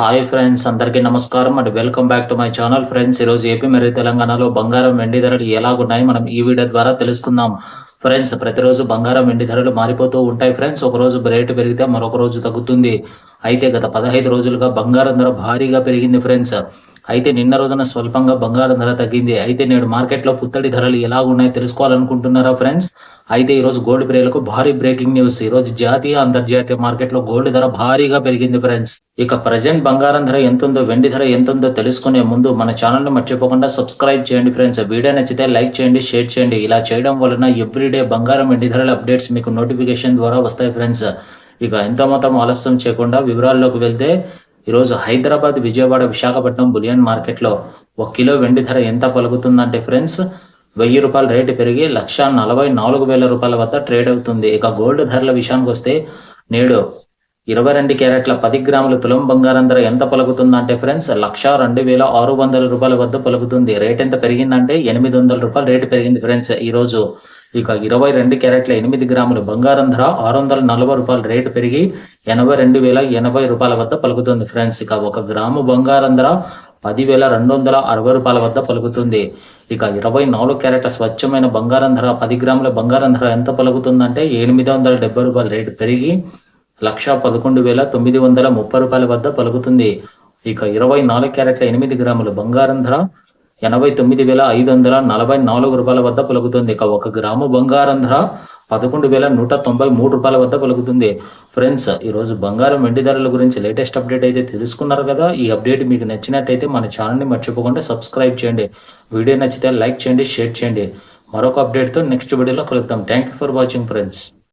Hi friends అందరికీ నమస్కారం and welcome back to my channel friends ఈరోజు ఏపీ మరియు తెలంగాణలో బంగారం వెండి ధరలు ఎలాగున్నాయి మనం ఈ వీడియో ద్వారా తెలుసుకుందాం. ఫ్రెండ్స్ ప్రతిరోజు బంగారం వెండి ధరలు మారిపోతూ ఉంటాయి ఫ్రెండ్స్ ఒక రోజు రేటు పెరిగితే మరొక రోజు తగ్గుతుంది. అయితే గత పదహైదు రోజులుగా బంగారం ధర భారీగా పెరిగింది ఫ్రెండ్స్ అయితే నిన్న రోజున స్వల్పంగా బంగారం ధర తగ్గింది. అయితే నేడు మార్కెట్లో పుత్తడి ధరలు ఎలా ఉన్నాయో తెలుసుకోవాలనుకుంటున్నారా ఫ్రెండ్స్? అయితే ఈరోజు గోల్డ్ ప్రేలకు భారీ బ్రేకింగ్ న్యూస్. ఈ రోజు జాతీయ అంతర్జాతీయ మార్కెట్లో గోల్డ్ ధర భారీగా పెరిగింది ఫ్రెండ్స్. ఇక ప్రజెంట్ బంగారం ధర ఎంత ఉందో వెండి ధర ఎంత ఉందో తెలుసుకునే ముందు మన ఛానల్ని మర్చిపోకుండా సబ్స్క్రైబ్ చేయండి ఫ్రెండ్స్. వీడియో నచ్చితే లైక్ చేయండి షేర్ చేయండి. ఇలా చేయడం వలన ఎవ్రీడే బంగారం వెండి ధరల అప్డేట్స్ మీకు నోటిఫికేషన్ ద్వారా వస్తాయి ఫ్రెండ్స్. ఇక ఎంత మాత్రం ఆలస్యం చేయకుండా వివరాల్లోకి వెళ్తే ఈరోజు హైదరాబాద్ విజయవాడ విశాఖపట్నం బులియన్ మార్కెట్లో ఒక కిలో వెండి ధర ఎంత పలుకుతుందంటే ఫ్రెండ్స్ వెయ్యి రూపాయల రేటు పెరిగి లక్ష నలభై నాలుగు వేల రూపాయల వద్ద ట్రేడ్ అవుతుంది. ఇక గోల్డ్ ధరల విషయానికి వస్తే నేడు ఇరవై రెండు క్యారెట్ల పది గ్రాముల తులం బంగారం ధర ఎంత పలుకుతుందంటే ఫ్రెండ్స్ లక్ష రెండు వేల ఆరు వందల రూపాయల వద్ద పలుకుతుంది. రేట్ ఎంత పెరిగిందంటే ఎనిమిది వందల రూపాయలు రేటు పెరిగింది ఫ్రెండ్స్ ఈ రోజు ఇక ఇరవై రెండు క్యారెట్ల ఎనిమిది గ్రాముల బంగారం ధర ఆరు వందల నలభై రూపాయల రేటు పెరిగి ఎనభై రెండు వేల ఎనభై రూపాయల వద్ద పలుకుతుంది ఫ్రెండ్స్. ఇక ఒక గ్రాము బంగారం ధర పదివేల రెండు వందల అరవై రూపాయల వద్ద పలుకుతుంది. ఇక ఇరవై నాలుగు క్యారెట్ల స్వచ్ఛమైన బంగారం ధర పది గ్రాముల బంగారం ధర ఎంత పలుకుతుందంటే ఎనిమిది వందల డెబ్బై రూపాయల రేటు పెరిగి లక్ష పదకొండు వేల తొమ్మిది వందల ముప్పై రూపాయల వద్ద పలుకుతుంది. ఇక ఇరవై నాలుగు క్యారెట్ల ఎనిమిది గ్రాముల బంగారం ధర ఎనభై తొమ్మిది వేల ఐదు వందల నలభై నాలుగు రూపాయల వద్ద పలుకుతుంది. ఇక ఒక గ్రాము బంగారం ధర పదకొండు వేల నూట తొంభై మూడు రూపాయల వద్ద పలుకుతుంది. ఫ్రెండ్స్ ఈరోజు బంగారం వెండి ధరల గురించి లేటెస్ట్ అప్డేట్ అయితే తెలుసుకున్నారు కదా? ఈ అప్డేట్ మీకు నచ్చినట్టయితే మన ఛానల్ని మర్చిపోకుండా సబ్స్క్రైబ్ చేయండి. వీడియో నచ్చితే లైక్ చేయండి షేర్ చేయండి. మరొక అప్డేట్తో నెక్స్ట్ వీడియోలో కలుద్దాం. Thank you for watching friends